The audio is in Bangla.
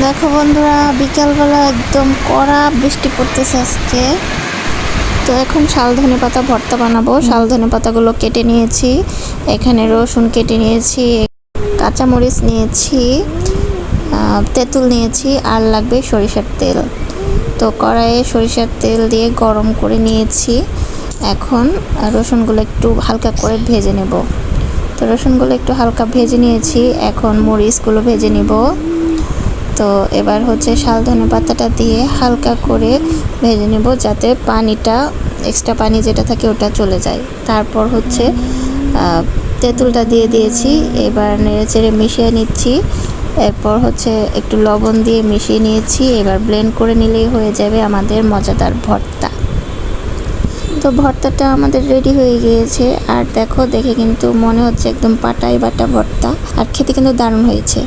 দেখো বন্ধুরা বিকালবেলা একদম কড়া বৃষ্টি পড়তেছে আজকে। তো এখন শাল ধনে পাতা ভর্তা বানাবো। শাল ধনে পাতাগুলো কেটে নিয়েছি। এখানে রসুন কেটে নিয়েছি কাঁচামরিচ নিয়েছি তেঁতুল নিয়েছি আর লাগবে সরিষার তেল। তো কড়াইয়ে সরিষার তেল দিয়ে গরম করে নিয়েছি। এখন রসুনগুলো একটু হালকা করে ভেজে নেব। তো রসুনগুলো একটু হালকা ভেজে নিয়েছি। এখন মরিচগুলো ভেজে নিব। তো এবার হচ্ছে শাল ধনে পাতাটা দিয়ে হালকা করে ভেজে নেব যাতে পানিটা এক্সট্রা পানি যেটা থাকে ওটা চলে যায়। তারপর হচ্ছে তেঁতুলটা দিয়ে দিয়েছি, এবার নেড়ে চেড়ে মিশিয়ে নিচ্ছি। এরপর হচ্ছে একটু লবণ দিয়ে মিশিয়ে নিয়েছি, এবার ব্লেন্ড করে নিলেই হয়ে যাবে আমাদের মজাদার ভর্তা। তো ভর্তাটা আমাদের রেডি হয়ে গিয়েছে, আর দেখো দেখে কিন্তু মনে হচ্ছে একদম পাটাই বাটা ভর্তা, আর খেতে কিন্তু দারুণ হয়েছে।